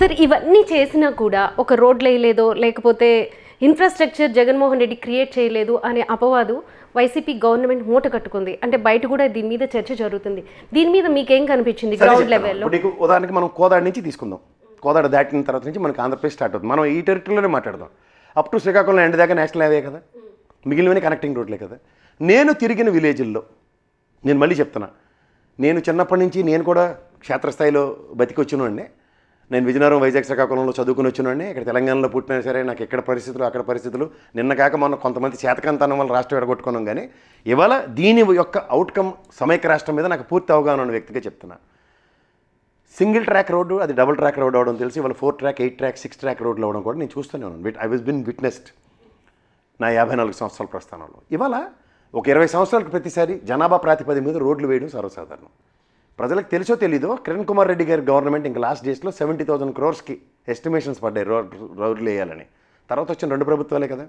Sir ఇవన్నీ చేసినా కూడా ఒక రోడ్లు వేయలేదో లేకపోతే ఇన్ఫ్రాస్ట్రక్చర్ జగన్మోహన్ రెడ్డి క్రియేట్ చేయలేదు అనే అపవాదు వైసీపీ గవర్నమెంట్ మూట కట్టుకుంది. అంటే బయట కూడా దీని మీద చర్చ జరుగుతుంది. దీని మీద మీకేం కనిపించింది గ్రౌండ్. లెవెల్లో ఉదాహరణకి మనం కోదాడ నుంచి తీసుకుందాం. కోదాడ దాటిన తర్వాత నుంచి మనకి ఆంధ్రప్రదేశ్ స్టార్ట్ అవుతుంది. మనం ఈ టెరిటరీలోనే మాట్లాడదాం. అప్ టు శ్రీకాకుళం ఎండ్ దాకా నేషనల్ హైవే కదా? మిగిలినవన్నీ కనెక్టింగ్ రోడ్లే కదా? నేను తిరిగిన విలేజ్ల్లో నేను మళ్ళీ చెప్తున్నా నేను చిన్నప్పటి నుంచి నేను కూడా క్షేత్రస్థాయిలో బతికి వచ్చినండి నేను విజయనగరం వైజాగ్ శ్రీకాకుళంలో చదువుకుని వచ్చినండి ఇక్కడ తెలంగాణలో పుట్టినా సరే నాకు ఎక్కడ పరిస్థితులు అక్కడ పరిస్థితులు. నిన్న కాక మొన్న కొంతమంది చేతకంతనం వల్ల రాష్ట్రం ఎడగొట్టుకున్నాం కానీ ఇవాళ దీని యొక్క అవుట్కమ్ సమైక్య రాష్ట్రం మీద నాకు పూర్తి అవగాహన ఉన్న వ్యక్తిగా చెప్తున్నా. సింగిల్ ట్రాక్ రోడ్డు అది డబుల్ ట్రాక్ రోడ్ అవడం తెలిసి. ఇవాళ four track eight track six track రోడ్లు అవడం కూడా నేను చూస్తూనే ఉన్నాను. ఐ వాజ్ బిన్ విట్నెస్డ్ నా యాభై నాలుగు సంవత్సరాల ప్రస్థానంలో. ఇవాళ ఒక ఇరవై సంవత్సరాలకు ప్రతిసారి జనాభా ప్రాతిపదిక మీద రోడ్లు వేయడం సర్వసాధారణం. ప్రజలకు తెలుసో తెలీదో కిరణ్ కుమార్ రెడ్డి గారి గవర్నమెంట్ ఇంకా లాస్ట్ డేస్లో సెవెంటీ థౌసండ్ క్రోర్స్కి ఎస్టిమేషన్స్ పడ్డాయి రోడ్ రోడ్లు వేయాలని. తర్వాత వచ్చిన రెండు ప్రభుత్వాలే కదా.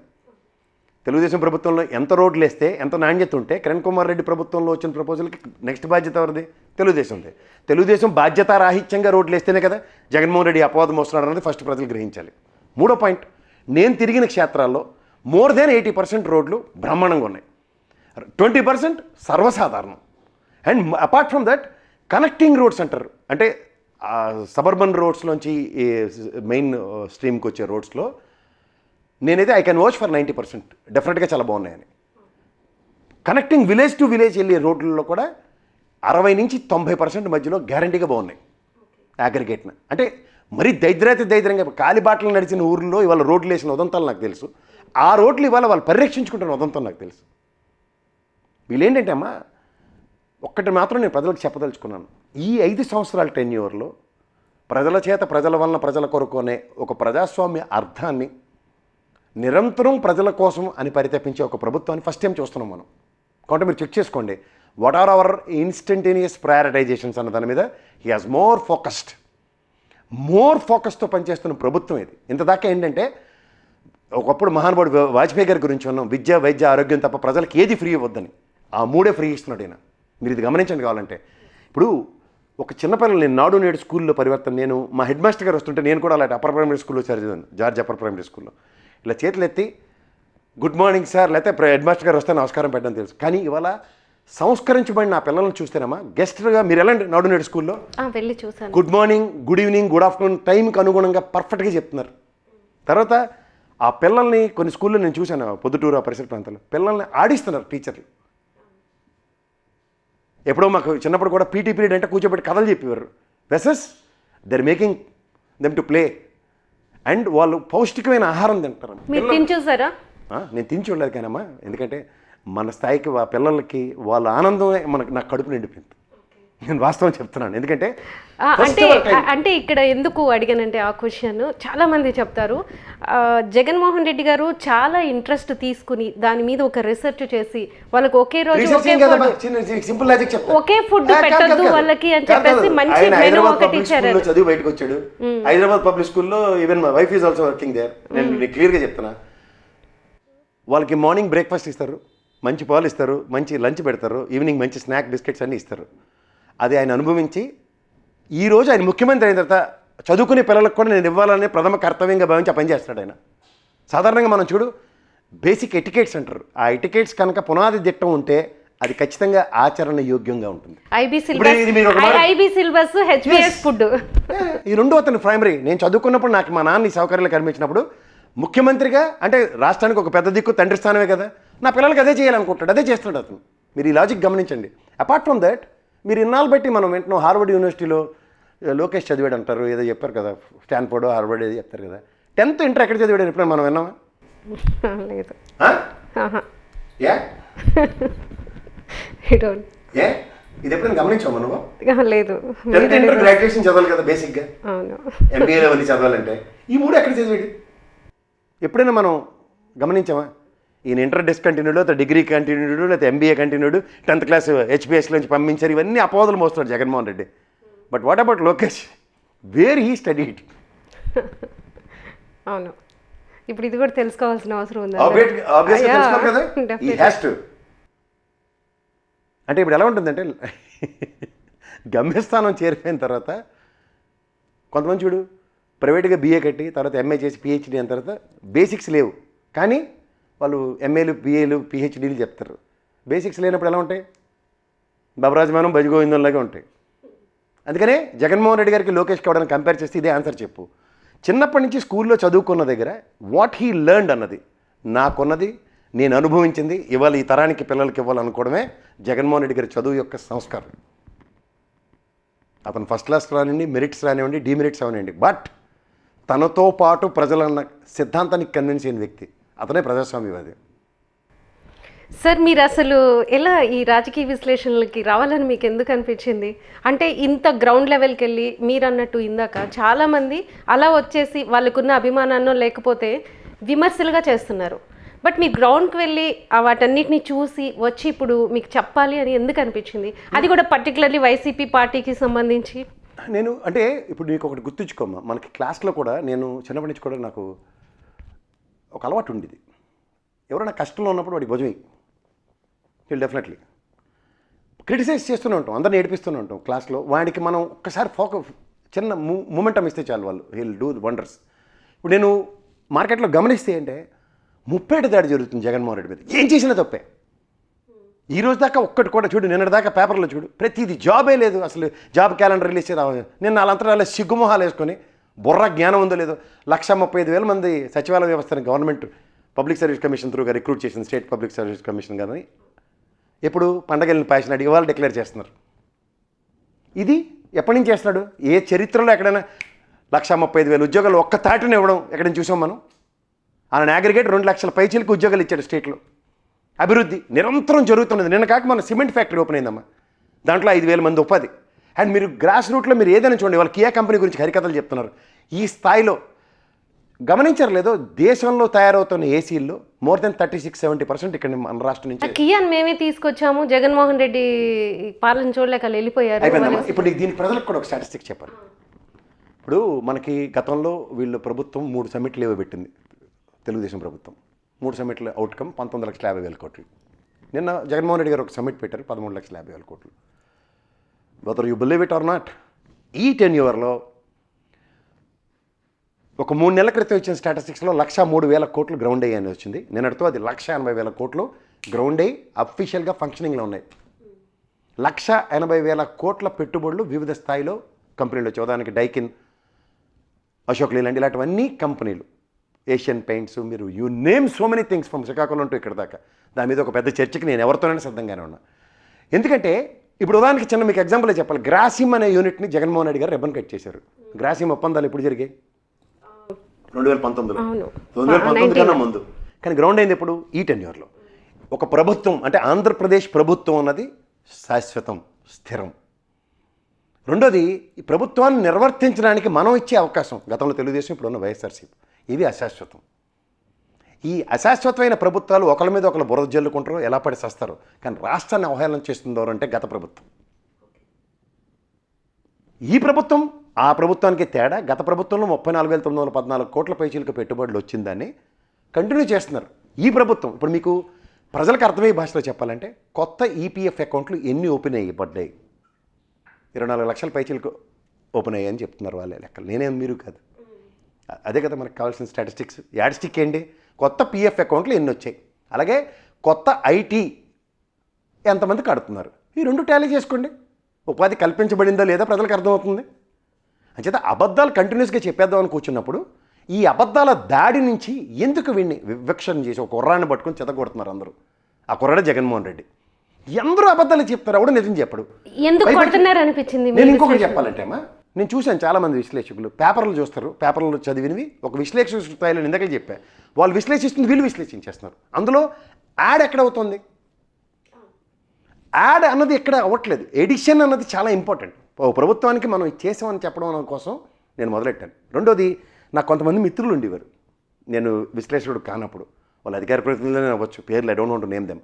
తెలుగుదేశం ప్రభుత్వంలో ఎంత రోడ్లు వేస్తే ఎంత నాణ్యత ఉంటే కిరణ్ కుమార్ రెడ్డి ప్రభుత్వంలో వచ్చిన ప్రపోజల్కి నెక్స్ట్ బాధ్యత ఎవరిది? తెలుగుదేశంది. తెలుగుదేశం బాధ్యత రాహిత్యంగా రోడ్లు వేస్తేనే కదా జగన్మోహన్ రెడ్డి అపవాదం వస్తున్నాడు అనేది ఫస్ట్ ప్రజలు గ్రహించాలి. మూడో పాయింట్ నేను తిరిగిన క్షేత్రాల్లో మోర్ దెన్ ఎయిటీ పర్సెంట్ రోడ్లు బ్రహ్మాండంగా ఉన్నాయి. ట్వంటీ పర్సెంట్ సర్వసాధారణం. And apart from that connecting roads అంటారు. అంటే సబర్బన్ రోడ్స్లోంచి మెయిన్ స్ట్రీమ్కి వచ్చే రోడ్స్లో నేనైతే I can watch for ninety percent. డెఫినెట్గా చాలా బాగున్నాయని. కనెక్టింగ్ విలేజ్ టు విలేజ్ వెళ్ళే రోడ్లలో కూడా అరవై నుంచి తొంభై పర్సెంట్ మధ్యలో గ్యారంటీగా బాగున్నాయి. అగ్రిగేట్న. అంటే మరీ దైద్రాతి దైద్రంగా కాలిబాటలు నడిచిన ఊర్లో ఇవాళ రోడ్లు వేసిన ఉదంతాలు నాకు తెలుసు. ఆ రోడ్లు ఇవాళ వాళ్ళు పరిరక్షించుకుంటున్న ఉదంతం నాకు తెలుసు. వీళ్ళేంటంటే అమ్మా ఒక్కటి మాత్రం నేను ప్రజలకు చెప్పదలుచుకున్నాను. ఈ ఐదు సంవత్సరాల టెన్యూర్లో ప్రజల చేత ప్రజల వలన ప్రజల కొరకు అనే ఒక ప్రజాస్వామ్య అర్థాన్ని నిరంతరం ప్రజల కోసం అని పరితపించే ఒక ప్రభుత్వాన్ని ఫస్ట్ టైం చూస్తున్నాం మనం. కాబట్టి మీరు చెక్ చేసుకోండి. What are our instantaneous prioritisations అన్న దాని మీద? He has more focused more ఫోకస్తో పనిచేస్తున్న ప్రభుత్వం ఇది. ఇంతదాకా ఏంటంటే ఒకప్పుడు మహానుభావుడు వాజ్పేయి గారి గురించి ఉన్నాం. విద్య వైద్య ఆరోగ్యం తప్ప ప్రజలకు ఏది ఫ్రీ ఇవ్వద్దని. ఆ మూడే ఫ్రీ ఇస్తున్నాడు ఆయన మీరు ఇది గమనించండి కావాలంటే. ఇప్పుడు ఒక చిన్నపిల్లలు నేను నాడు నేడు స్కూల్లో పరివర్తన నేను మా హెడ్ మాస్టర్ గారు వస్తుంటే నేను కూడా అలాంటి అప్పర్ ప్రైమరీ స్కూల్లో చదివాను జార్జ్ అప్పర్ ప్రైమరీ స్కూల్లో. ఇలా చేతులు ఎత్తి గుడ్ మార్నింగ్ సార్ లేకపోతే హెడ్ మాస్టర్ గారు వస్తే నమస్కారం పెట్టడం తెలుసు. కానీ ఇవాళ సంస్కరించబడిన నా పిల్లల్ని చూస్తేనమ్మా గెస్ట్గా మీరు వెళ్ళండి నాడు నేడు స్కూల్లో? వెళ్ళి చూసాను good morning good evening good afternoon టైంకి అనుగుణంగా పర్ఫెక్ట్గా చెప్తున్నారు. తర్వాత ఆ పిల్లల్ని కొన్ని స్కూల్లో నేను చూశాను పొద్దుటూరు ఆ పరిసర ప్రాంతాల్లో పిల్లల్ని ఆడిస్తున్నారు టీచర్లు. ఎప్పుడో మాకు చిన్నప్పుడు కూడా పీటీ పీరియడ్ అంటే కూర్చోబెట్టి కథలు చెప్పేవారు. Whereas they're making them to play and వాళ్ళు పౌష్టికమైన ఆహారం తింటారు. చూసారా నేను తిని చూడలేదు కానమ్మా ఎందుకంటే మన స్థాయికి పిల్లలకి వాళ్ళ ఆనందమే మనకు నాకు కడుపు నిండిపోయింది. నేను వాస్తవం చెప్తున్నాను. ఎందుకంటే అంటే అంటే ఇక్కడ ఎందుకు అడిగానంటే ఆ క్వశ్చన్ చాలా మంది చెప్తారు. జగన్మోహన్ రెడ్డి గారు చాలా ఇంట్రెస్ట్ తీసుకుని దాని మీద ఒక రీసెర్చ్ చేసి వాళ్ళకి ఒకే రోజు సింపుల్ లాజిక్ ఒకే కాదు, పెట్టొద్దు. వాళ్ళకి అని చెప్పేసి. మంచి హైదరాబాద్ ఒకటి ఇచ్చారు. చదివి బయటకు వచ్చాడు. హైదరాబాద్ పబ్లిక్ స్కూల్లో even my wife is also working there నేను నీకు క్లియర్గా చెప్తున్నా. వాళ్ళకి మార్నింగ్ బ్రేక్ఫాస్ట్ ఇస్తారు. మంచి పాలు ఇస్తారు. మంచి లంచ్ పెడతారు. ఈవినింగ్ మంచి స్నాక్ బిస్కెట్స్ అన్నీ ఇస్తారు. అది ఆయన అనుభవించి ఈ రోజు ఆయన ముఖ్యమంత్రి అయిన తర్వాత చదువుకునే పిల్లలకు కూడా నేను ఇవ్వాలనే ప్రథమ కర్తవ్యంగా భావించి ఆ పని చేస్తున్నాడు ఆయన. సాధారణంగా మనం చూడు బేసిక్ ఎటికేట్స్ అంటారు. ఆ ఎటికేట్స్ కనుక పునాది దిట్టం ఉంటే అది ఖచ్చితంగా ఆచరణ యోగ్యంగా ఉంటుంది. ఈ రెండు అతను ప్రైమరీ నేను చదువుకున్నప్పుడు నాకు మా నాన్న ఈ సౌకర్యాలు కనిపించినప్పుడు ముఖ్యమంత్రిగా అంటే రాష్ట్రానికి ఒక పెద్ద దిక్కు తండ్రి స్థానమే కదా. నా పిల్లలకి అదే చేయాలనుకుంటాడు అదే చేస్తున్నాడు అతను. మీరు ఈ లాజిక్ గమనించండి. అపార్ట్ ఫ్రమ్ దట్ మీరు ఇన్నాళ్ళు బట్టి మనం వింటున్నాం. హార్వర్డ్ యూనివర్సిటీలో లోకేష్ చదివాడు అంటారు ఏదో చెప్పారు కదా స్టాన్ఫోర్డ్ హార్వర్డ్ ఏదో చెప్తారు కదా. టెన్త్ ఇంటర్ ఎక్కడ చదివాడు ఎప్పుడైనా మనం విన్నామా? లేదు. ఏ? ఇది ఎప్పుడైనా గమనించాము నువ్వు? లేదు. టెన్త్ ఇంటర్ గ్రాడ్యుయేషన్ చదవాలి కదా బేసిక్గా. ఎంబీఏ లెవెల్ చదవాలంటే. ఈ మూడు ఎక్కడ చదివాడు? ఎప్పుడైనా మనం గమనించామా? ఈయన ఇంటర్ డిస్కంటిన్యూడ్ లేదా డిగ్రీ కంటిన్యూడ్ లేదా MBA continued tenth class HPS నుంచి పంపించారు. ఇవన్నీ అపోదలు మోస్తున్నాడు Jaganmohan Reddy. But what about Lokesh? Where he studied అవును. ఇప్పుడు ఇది కూడా తెలుసుకోవాల్సిన అవసరం ఉంది అంటే ఇప్పుడు ఎలా ఉంటుందంటే గమ్యస్థానం చేరిపోయిన తర్వాత కొంతమంది చూడు ప్రైవేట్గా బీఏ కట్టి తర్వాత ఎంఏ చేసి పిహెచ్డీ అయిన తర్వాత బేసిక్స్ లేవు. కానీ వాళ్ళు ఎంఏలు బిఏలు పిహెచ్డీలు చెప్తారు. బేసిక్స్ లేనప్పుడు ఎలా ఉంటాయి? బబరాజమానం భజగోవిందంలాగా ఉంటాయి. అందుకనే జగన్మోహన్ రెడ్డి గారికి లోకేష్ కావడానికి కంపేర్ చేస్తే ఇదే ఆన్సర్ చెప్పు. చిన్నప్పటి నుంచి స్కూల్లో చదువుకున్న దగ్గర వాట్ హీ లెర్న్డ్ అన్నది నాకున్నది నేను అనుభవించింది ఇవాళ ఈ తరానికి పిల్లలకి ఇవ్వాలనుకోవడమే జగన్మోహన్ రెడ్డి గారి చదువు యొక్క సంస్కారం. అతను ఫస్ట్ క్లాస్ రానివ్వండి మెరిట్స్ రానివ్వండి డిమెరిట్స్ అవనివ్వండి. బట్ తనతో పాటు ప్రజలన్న సిద్ధాంతానికి కన్విన్స్ అయిన వ్యక్తి. అతనే ప్రజాస్వామ్యవాది సార్ మీరు అసలు ఎలా ఈ రాజకీయ విశ్లేషణలకి రావాలని మీకు ఎందుకు అనిపించింది? అంటే ఇంత గ్రౌండ్ లెవెల్కి వెళ్ళి మీరు అన్నట్టు ఇందాక చాలామంది అలా వచ్చేసి వాళ్ళకున్న అభిమానాన్నో లేకపోతే విమర్శలుగా చేస్తున్నారు. బట్ మీరు గ్రౌండ్కి వెళ్ళి వాటన్నిటిని చూసి వచ్చి ఇప్పుడు మీకు చెప్పాలి అని ఎందుకు అనిపించింది? అది కూడా పర్టికులర్లీ వైసీపీ పార్టీకి సంబంధించి? నేను అంటే ఇప్పుడు నీకు ఒకటి గుర్తుంచుకోమ్మా. మనకి క్లాస్లో కూడా నేను చిన్నప్పటి నుంచి కూడా నాకు ఒక అలవాటు ఉండేది. ఎవరైనా కష్టంలో ఉన్నప్పుడు వాడికి భుజమే వీళ్ళు డెఫినెట్లీ క్రిటిసైజ్ చేస్తూనే ఉంటాం. అందరిని ఏడిపిస్తూనే ఉంటాం క్లాస్లో. వాడికి మనం ఒక్కసారి ఫోక చిన్న మూ మూమెంటం ఇస్తే చాలు వాళ్ళు. హీల్ డూ వండర్స్ ఇప్పుడు నేను మార్కెట్లో గమనిస్తే అంటే ముప్పేట దాడి జరుగుతుంది జగన్మోహన్ రెడ్డి మీద. ఏం చేసినా తప్పే. ఈ రోజు దాకా ఒక్కటి కూడా చూడు నిన్నటి దాకా పేపర్లో చూడు. ప్రతిది జాబే లేదు. అసలు జాబ్ క్యాలెండర్ రిలీజ్ రావాలి. నిన్న వాళ్ళంతా సిగ్గుమొహాలు వేసుకొని బుర్ర జ్ఞానం ఉందో లేదో లక్ష ముప్పై ఐదు వేల మంది సచివాలయ వ్యవస్థను గవర్నమెంట్ పబ్లిక్ సర్వీస్ కమిషన్ త్రూగా రిక్రూట్ చేసింది స్టేట్ పబ్లిక్ సర్వీస్ కమిషన్ కానీ ఎప్పుడు పండగల్ని ప్యాషన్ అడిగి వాళ్ళు డిక్లేర్ చేస్తున్నారు. ఇది ఎప్పటి నుంచి చేస్తున్నాడు? ఏ చరిత్రలో ఎక్కడైనా లక్ష ముప్పై ఐదు వేల ఉద్యోగాలు ఒక్క తాటిని ఇవ్వడం ఎక్కడైనా చూసాం మనం? ఆయన అగ్రిగేట్ రెండు లక్షల పైచీలకు ఉద్యోగాలు ఇచ్చాడు స్టేట్లో. అభివృద్ధి నిరంతరం జరుగుతున్నది. నిన్న కాక మన సిమెంట్ ఫ్యాక్టరీ ఓపెన్ అయిందమ్మా. దాంట్లో ఐదు వేల మంది ఉపాధి. అండ్ మీరు గ్రాస్ రూట్లో మీరు ఏదైనా చూడండి వాళ్ళు కియా కంపెనీ గురించి హరికథలు చెప్తున్నారు. ఈ స్థాయిలో గమనించారు లేదో దేశంలో తయారవుతున్న ఏసీల్లో more than thirty six seventy percent ఇక్కడ మన రాష్ట్రం నుంచి కియాన్ మేమే తీసుకొచ్చాము జగన్మోహన్ రెడ్డి పాలన చూడలేక వాళ్ళు వెళ్ళిపోయారు ఇప్పుడు దీని ప్రజలకు కూడా ఒక స్టాటిస్టిక్స్ చెప్పాలి. ఇప్పుడు మనకి గతంలో వీళ్ళు ప్రభుత్వం మూడు సమ్మిట్లు ఏవో పెట్టింది తెలుగుదేశం ప్రభుత్వం. మూడు సమ్మిట్ల అవుట్కమ్ పంతొమ్మిది లక్షల యాభై వేల కోట్లు. నిన్న జగన్మోహన్ రెడ్డి గారు ఒక సమ్మిట్ పెట్టారు పదమూడు లక్షల యాభై వేల కోట్లు. Whether you believe it or not ఈ టెన్ ఇయర్లో ఒక మూడు నెలల క్రితం ఇచ్చిన స్టాటిస్టిక్స్లో లక్ష మూడు వేల కోట్లు గ్రౌండ్ అయ్యి అని వచ్చింది. నిన్నటితో అది లక్ష ఎనభై వేల కోట్లు గ్రౌండ్ అయ్యి అఫీషియల్గా ఫంక్షనింగ్లో ఉన్నాయి. లక్ష ఎనభై వేల కోట్ల పెట్టుబడులు వివిధ స్థాయిలో కంపెనీలు వచ్చాయి. ఉదాహరణకి డైకిన్ అశోక్ లేలాండ్ ఇలాంటివన్నీ కంపెనీలు. ఏషియన్ పెయింట్స్ మీరు you name so many things from Srikakulam to ఇక్కడ దాకా. దాని మీద ఒక పెద్ద చర్చకి నేను ఎవరితోనైనా సిద్ధంగానే ఉన్నా. ఎందుకంటే ఇప్పుడు ఉదాహరణకి చిన్న మీకు ఎగ్జాంపుల్ చెప్పాలి. గ్రాసిమ్ అనే యూనిట్ని జగన్మోహన్ రెడ్డి గారు రిబ్బన్ కట్ చేశారు. గ్రాసిమ్ ఒప్పందాలు ఎప్పుడు జరిగాయి? రెండు వేల పంతొమ్మిదిలో. రెండు వేల పంతొమ్మిది కన్నా ముందు. కానీ గ్రౌండ్ అయింది ఎప్పుడు? ఈ టెన్యూర్లో. ఒక ప్రభుత్వం అంటే ఆంధ్రప్రదేశ్ ప్రభుత్వం అన్నది శాశ్వతం స్థిరం. రెండోది ఈ ప్రభుత్వాన్ని నిర్వర్తించడానికి మనం ఇచ్చే అవకాశం గతంలో తెలుగుదేశం ఇప్పుడు ఉన్న వైఎస్ఆర్సీపీ. ఇవి అశాశ్వతం. ఈ అశాశ్వతమైన ప్రభుత్వాలు ఒకరి మీద ఒకరు బురద జల్లుకుంటారో ఎలా పడి చేస్తారు కానీ రాష్ట్రాన్ని అవహేళన చేస్తుందో అంటే గత ప్రభుత్వం. ఈ ప్రభుత్వం ఆ ప్రభుత్వానికి తేడా గత ప్రభుత్వంలో ముప్పై నాలుగు వేల తొమ్మిది వందల పద్నాలుగు కోట్ల పైచీలకు పెట్టుబడులు వచ్చిందని కంటిన్యూ చేస్తున్నారు. ఈ ప్రభుత్వం ఇప్పుడు మీకు ప్రజలకు అర్థమయ్యే భాషలో చెప్పాలంటే కొత్త ఈపీఎఫ్ అకౌంట్లు ఎన్ని ఓపెన్ అయ్యి పడ్డాయి? ఇరవై నాలుగు లక్షల పైచీలకు ఓపెన్ అయ్యాయని చెప్తున్నారు వాళ్ళే లెక్కలు. నేనేం మీరు కాదు. అదే కదా మనకు కావాల్సిన స్టాటిస్టిక్స్. యాడిస్టిక్ ఏంటి? కొత్త పిఎఫ్ అకౌంట్లు ఎన్ని వచ్చాయి? అలాగే కొత్త ఐటీ ఎంతమంది కడుతున్నారు? ఈ రెండు టాలీ చేసుకోండి. ఉపాధి కల్పించబడిందా లేదా ప్రజలకు అర్థమవుతుంది. అంచేత అబద్ధాలు కంటిన్యూస్గా చెప్పేద్దాం అని కూర్చున్నప్పుడు ఈ అబద్ధాల దాడి నుంచి ఎందుకు వీడిని వివక్షణ చేసి ఒక కుర్రాన్ని పట్టుకొని చెదగొడుతున్నారు అందరూ? ఆ కుర్రాడే జగన్మోహన్ రెడ్డి. అందరూ అబద్ధాలు చెప్తారు ఎవడు నిజం చెప్పడు. అనిపించింది నేను ఇంకొకటి చెప్పాలంటే అమ్మా నేను చూశాను చాలా మంది విశ్లేషకులు పేపర్లు చూస్తారు పేపర్లు చదివినవి ఒక విశ్లేషక స్థాయిలో ఇందాకే చెప్పా వాళ్ళు విశ్లేషిస్తుంది వీళ్ళు విశ్లేషించేస్తున్నారు. అందులో యాడ్ ఎక్కడ అవుతుంది? యాడ్ అన్నది ఎక్కడ అవ్వట్లేదు. ఎడిషన్ అన్నది చాలా ఇంపార్టెంట్ ప్రభుత్వానికి మనం చేసామని చెప్పడం కోసం నేను మొదలెట్టాను. రెండోది నాకు కొంతమంది మిత్రులు ఉండేవారు. నేను విశ్లేషకుడు కానప్పుడు. వాళ్ళు అధికార ప్రతినిధులనే అవ్వచ్చు పేర్లు I don't want name them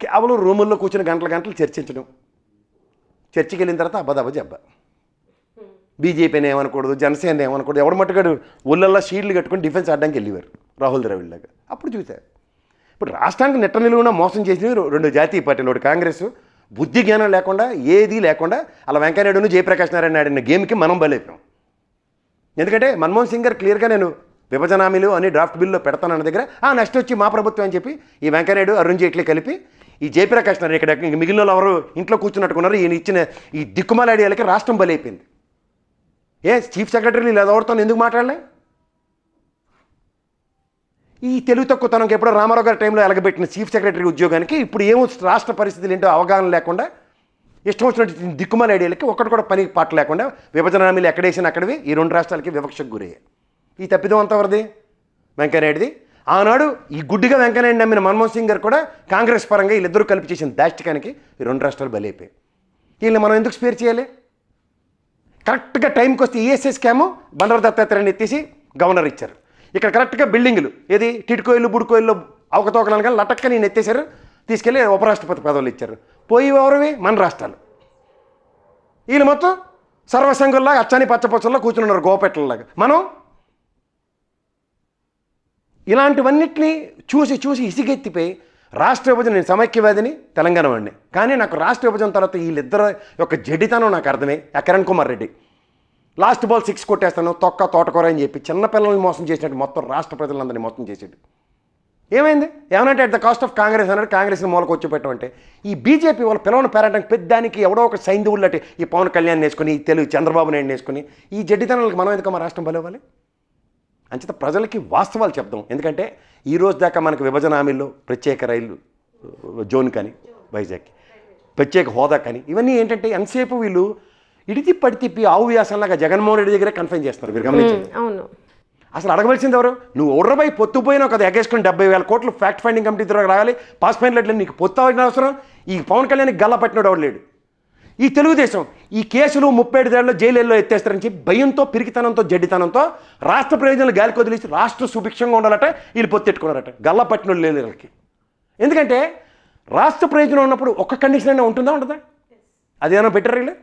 కేవలం రూముల్లో కూర్చుని గంటల గంటలు చర్చించడం. చర్చికి వెళ్ళిన తర్వాత అబ్బదబ్బ జబ్బ. బీజేపీని ఏమనకూడదు జనసేన ఏమనకూడదు ఎవడ మట్టుగాడు ఊళ్ళల్లో షీల్డ్లు కట్టుకొని డిఫెన్స్ ఆడడానికి వెళ్ళేవారు రాహుల్ ద్రవిడ్లాగా అప్పుడు చూశారు ఇప్పుడు రాష్ట్రానికి నెట్ట నిలువున మోసం చేసినవి రెండు జాతీయ పార్టీలు ఒకటి కాంగ్రెస్ బుద్ధి జ్ఞానం లేకుండా ఏది లేకుండా అలా వెంకయ్యనాయుడును జయప్రకాష్ నారాయణ ఆడిన గేమ్కి మనం బలైపోయాం. ఎందుకంటే మన్మోహన్ సింగ్ గారు క్లియర్గా నేను విభజన హామీలు అని డ్రాఫ్ట్ బిల్లో పెడతానన్న దగ్గర ఆ నెక్స్ట్ వచ్చి మా ప్రభుత్వం అని చెప్పి ఈ వెంకయ్యనాయుడు అరుణ్ జైట్లీ కలిపి ఈ జయప్రకాష్ నారాయణ ఇక్కడ మిగిలిన వాళ్ళు ఎవరు ఇంట్లో కూర్చున్నట్టుకున్నారు ఈయన ఇచ్చిన ఈ దిక్కుమాల ఐడియాలకి రాష్ట్రం బలైపోయింది. ఏ చీఫ్ సెక్రటరీ లేదా ఎవరితో ఎందుకు మాట్లాడలే? ఈ తెలుగు తక్కువతనంకి ఎప్పుడో రామారావు గారి టైంలో ఎలగబెట్టిన చీఫ్ సెక్రటరీ ఉద్యోగానికి ఇప్పుడు ఏమో రాష్ట్ర పరిస్థితులు ఏంటో అవగాహన లేకుండా ఇష్టం వచ్చినట్టు దిక్కుమాల ఐడియాలకి ఒక్కటి కూడా పని పాట లేకుండా విభజన హామీలు ఎక్కడేసిన అక్కడివి ఈ రెండు రాష్ట్రాలకి వివక్షకు గురయ్యాయి. ఈ తప్పిదం అంతవరది వెంకయ్యనాయుడిది. ఆనాడు ఈ గుడ్డిగా వెంకయ్యనాయుడు నమ్మిన మన్మోహన్ సింగ్ గారు కూడా కాంగ్రెస్ పరంగా వీళ్ళిద్దరూ కలిపి చేసిన దాష్టికానికి ఈ రెండు రాష్ట్రాలు బలైపోయాయి. వీళ్ళని మనం ఎందుకు స్పేర్ చేయాలి? కరెక్ట్గా టైంకి వస్తే ఈఎస్ఐ స్కాము బండారు దత్తాత్రేయని ఎత్తేసి గవర్నర్ ఇచ్చారు. ఇక్కడ కరెక్ట్గా బిల్డింగ్లు. ఏది? టిట్కోయిల్లు బుడ్కోయిల్లో అవకతవకలను కానీ లటక్క నేను ఎత్తేశారు. తీసుకెళ్ళి ఉపరాష్ట్రపతి పదవులు ఇచ్చారు. పోయి ఎవరివి? మన రాష్ట్రాలు. వీళ్ళు మొత్తం సర్వసంఘుల్లాగా అచ్చాని పచ్చపచ్చల్లో కూర్చుని ఉన్నారు గోపెట్లలాగా. మనం ఇలాంటివన్నిటిని చూసి చూసి ఇసిగెత్తిపోయి రాష్ట్ర విభజన నేను సమైక్యవాదిని తెలంగాణ వాడిని. కానీ నాకు రాష్ట్ర విభజన తర్వాత వీళ్ళిద్దరు యొక్క జడితనం నాకు అర్థమై Kiran Kumar Reddy. Last ball six కొట్టేస్తాను తొక్క తోటకూర అని చెప్పి చిన్న పిల్లల్ని మోసం చేసినట్టు మొత్తం రాష్ట్ర ప్రజలందరినీ మోసం చేసాడు. ఏమైంది? ఏమనంటే at the cost of Congress అన్నాడు కాంగ్రెస్ని మూలకు వచ్చి పెట్టమంటే ఈ బీజేపీ వాళ్ళ పిల్లలను పేరడానికి పెద్దానికి ఎవడో ఒక సైంధువులటి ఈ పవన్ కళ్యాణ్ వేసుకుని ఈ తెలుగు చంద్రబాబు నాయుడు వేసుకుని ఈ జడ్డితనాలకు మనం ఎందుకు మా రాష్ట్రం బలవ్వాలి? అంచేత ప్రజలకి వాస్తవాలు చెప్దాం. ఎందుకంటే ఈ రోజు దాకా మనకు విభజన హామీల్లో ప్రత్యేక రైలు జోన్ కానీ వైజాగ్ ప్రత్యేక హోదా కానీ ఇవన్నీ ఏంటంటే ఎంతసేపు వీళ్ళు ఇడితి పడి తిప్పి ఆవు వ్యాసంలాగా జగన్మోహన్ రెడ్డి దగ్గరే కన్ఫైన్ చేస్తున్నారు మీరు గమనించండి అవును. అసలు అడగవలసింది ఎవరు? నువ్వు ఉర్రబై పొత్తుపోయినా కదా ఎగేసుకుని డెబ్బై వేల కోట్లు ఫ్యాక్ట్ ఫైండింగ్ కమిటీ ద్వారా రావాలి పాస్ పైన నీకు పొత్తు అవ్వాల్సిన అవసరం ఈ పవన్ కళ్యాణ్కి గల్ల పట్టినోడు ఎవడు లేడు. ఈ తెలుగుదేశం ఈ కేసులు ముప్పై ఏడు ఏళ్ళలో జైలులో ఎత్తేస్తారని చెప్పి భయంతో పిరికితనంతో జడ్డితనంతో రాష్ట్ర ప్రయోజనాలు గాలికి వదిలేసి రాష్ట్ర సుభిక్షంగా ఉండాలట వీళ్ళు పొత్తెట్టుకున్నారట గల్ల పట్టినోడు లేదు వీళ్ళకి. ఎందుకంటే రాష్ట్ర ప్రయోజనం ఉన్నప్పుడు ఒక్క కండిషన్ అయినా ఉంటుందా ఉంటుందా అదేమైనా పెట్టారు వీళ్ళు?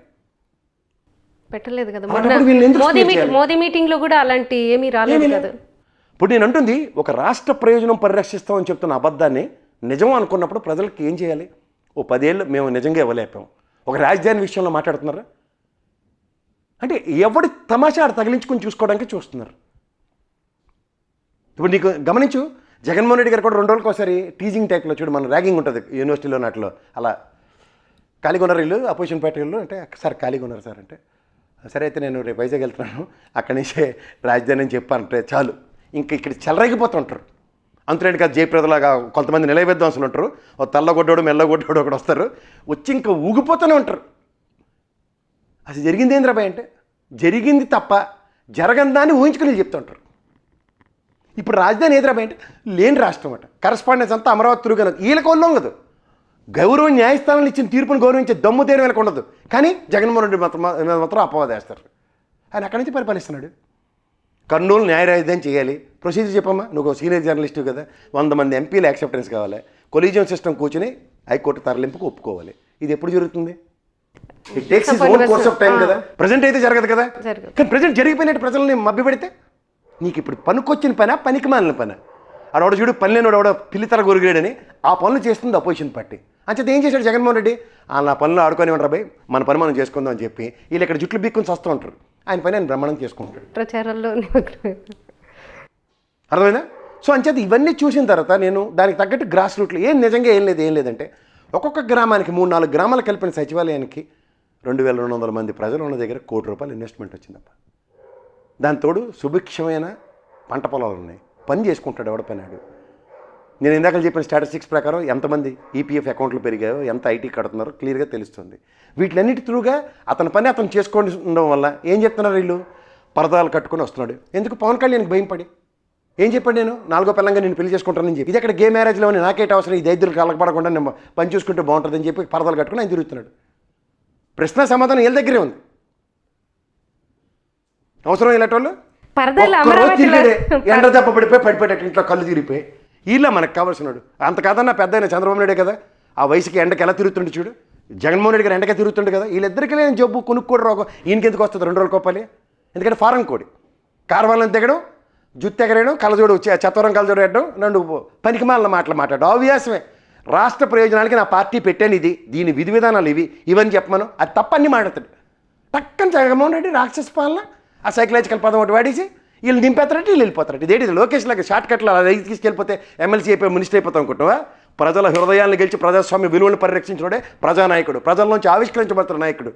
పెట్టలేదు కదా. మోదీ? మోదీ మీటింగ్లో కూడా అలాంటి ఏమీ రాలేదు కదా. ఇప్పుడు నేను అంటుంది ఒక రాష్ట్ర ప్రయోజనం పరిరక్షిస్తామని చెప్తున్న అబద్ధాన్ని నిజం అనుకున్నప్పుడు ప్రజలకు ఏం చేయాలి? ఓ పదేళ్ళు మేము నిజంగా ఇవ్వలేపాం ఒక రాజధాని విషయంలో మాట్లాడుతున్నారా? అంటే ఎవడి తమాషా తగిలించుకుని చూసుకోవడానికి చూస్తున్నారు. ఇప్పుడు నీకు గమనించు జగన్మోహన్ రెడ్డి గారు కూడా రెండు రోజులకు ఒకసారి టీజింగ్ టైప్లో చూడు మన ర్యాగింగ్ ఉంటుంది యూనివర్సిటీలో నాటిలో అలా. ఖాళీగా ఉన్నారు వీళ్ళు అపోజిషన్ పార్టీ వాళ్ళు అంటే సార్ ఖాళీగా ఉన్నారు సార్ అంటే. సరే అయితే నేను రేపు వైజాగ్ వెళ్తున్నాను. అక్కడి నుంచే రాజధాని అని చెప్పానంటే చాలు. ఇంక ఇక్కడ చెలరేగిపోతుంటారు. అంతులేని కాదు జయప్రదలాగా కొంతమంది నిలయ విద్వాంసులు ఉంటారు. ఓ తెల్లగొడ్డోడు మెల్లగొడ్డోడు ఒకడు వస్తారు. వచ్చి ఇంకా ఊగిపోతూనే ఉంటారు. అసలు జరిగింది ఏంద్రాబాయ్ అంటే? జరిగింది తప్ప జరగని దాన్ని ఊహించుకుని చెప్తుంటారు ఇప్పుడు రాజధాని హైదరాబాద్ అంటే? లేని రాష్ట్రం అట. కరస్పాండెన్స్ అంతా అమరావతి తిరుగు వీళ్ళకి వాళ్ళం కదా గౌరవం న్యాయస్థానాలు ఇచ్చిన తీర్పును గౌరవించే దమ్ము దేని వీళ్ళకి ఉండదు. కానీ జగన్మోహన్ రెడ్డి మాత్రం మీద మాత్రం అపవాదేస్తారు ఆయన అక్కడి నుంచి పరిపాలిస్తున్నాడు? కర్నూలు న్యాయ రాజధాని చేయాలి. ప్రొసీజర్ చెప్పమ్మా. నువ్వు సీనియర్ జర్నలిస్టు కదా. వంద మంది ఎంపీలు యాక్సెప్టెన్స్ కావాలి. కొలీజియం సిస్టమ్ కూర్చుని హైకోర్టు తరలింపుకు ఒప్పుకోవాలి. ఇది ఎప్పుడు జరుగుతుంది? It takes its own course of time కదా. ప్రజెంట్ అయితే జరగదు కదా. కానీ ప్రజెంట్ జరిగిపోయినట్టు ప్రజల్ని మభ్యపెడితే నీకు ఇప్పుడు పనికొచ్చిన పని పనికి మాలిన పని? ఆడవాడు చూడు పని లేనివాడు పిల్లితర గురిగాడని ఆ పనులు చేస్తుంది అపోజిషన్ పార్టీ అంచేత ఏం చేశాడు జగన్మోహన్ రెడ్డి? ఆ నా పనులు ఆడుకొని ఉంటారు భయ్ మన పని మనం చేసుకుందాం అని చెప్పి వీళ్ళు ఇక్కడ జుట్లు బిక్కుని వస్తూ ఉంటారు. ఆయన పని ఆయన బ్రహ్మాండం చేసుకుంటాడు. ప్రచారంలో అర్థమైందా? సో అంచేత ఇవన్నీ చూసిన తర్వాత నేను దానికి తగ్గట్టు గ్రాస్ రూట్లో ఏం నిజంగా ఏం లేదు ఏం లేదంటే ఒక్కొక్క గ్రామానికి మూడు నాలుగు గ్రామాలు కలిపిన సచివాలయానికి రెండు వేల రెండు వందల మంది ప్రజలు ఉన్న దగ్గర కోటి రూపాయలు ఇన్వెస్ట్మెంట్ వచ్చిందప్ప. దాని తోడు సుభిక్షమైన పంట పొలాలు ఉన్నాయి. పని చేసుకుంటాడు ఎవడ పనాడు నేను ఇందాక చెప్పిన స్టాటిస్టిక్స్ ప్రకారం ఎంతమంది ఈపీఎఫ్ అకౌంట్లు పెరిగాయో ఎంత ఐటీ కడుతున్నారో క్లియర్గా తెలుస్తుంది. వీటిలన్నిటి త్రూగా అతని పని అతను చేసుకొని ఉండడం వల్ల ఏం చెప్తున్నారు వీళ్ళు? పరదాలు కట్టుకొని వస్తున్నాడు. ఎందుకు? పవన్ కళ్యాణ్కి భయం పడి. ఏం చెప్పాడు నేను? నాలుగో పిల్లంగా నేను పెళ్ళి చేసుకుంటానని చెప్పి. ఇది అక్కడ గే మ్యారేజ్లో నాకేట అవసరం? ఈ దైద్యులు కలగపడకుండా నేను పని చూసుకుంటే బాగుంటుందని చెప్పి పరదాలు కట్టుకుని ఆయన తిరుగుతున్నాడు. ప్రశ్న సమాధానం వీళ్ళ దగ్గరే ఉంది. అవసరం ఇలాంటి వాళ్ళు ఎండ దెబ్బ పడిపోయి పడిపోయేటట్టు ఇంట్లో కళ్ళు తిరిగిపోయి వీళ్ళ మనకు కావాల్సినాడు అంత కాదన్నా పెద్ద ఆయన చంద్రబాబు నాయుడే కదా? ఆ వయసుకి ఎండకి ఎలా తిరుగుతుండే చూడు? జగన్మోహన్ రెడ్డి గారు ఎండకే తిరుగుతుండే కదా? వీళ్ళిద్దరికీ లేని జబ్బు కొనుక్కోడు రోగం ఈయనకి ఎందుకు వస్తుంది? రెండు రోజులు కోపాలి. ఎందుకంటే ఫారం కోడి. కార్వాలను తెగడం జుత్తు ఎగరేయడం కలజోడు చె- చత్వరం కలజోడు వేయడం రెండు పనికిమాలిన మాటలు మాట్లాడు అవ్యాసమే. రాష్ట్ర ప్రయోజనానికి నా పార్టీ పెట్టాను ఇది. దీని విధి విధానాలు ఇవి. ఇవని చెప్పమను. అది తప్పన్నీ మాట్లాడతాడు పక్కన జగన్మోహన్ రెడ్డి రాక్షస పాలన ఆ సైకలాజికల్ పదం ఒకటి వాడేసి వీళ్ళు దింపేస్తారంటే వీళ్ళు వెళ్ళిపోతారంటే ఇదేంటి లోకేష్ లాగా షార్ట్ కట్లు అలా తీసుకెళ్ళిపోతే ఎమ్మెల్సీ అయిపోయి మినిస్టర్ అయిపోతాం అనుకుంటున్నావా? ప్రజల హృదయాలను గెలిచి ప్రజాస్వామ్య విలువలను పరిరక్షించినోడే ప్రజానాయకుడు. ప్రజల నుంచి ఆవిష్కరించబడుతున్న నాయకుడు.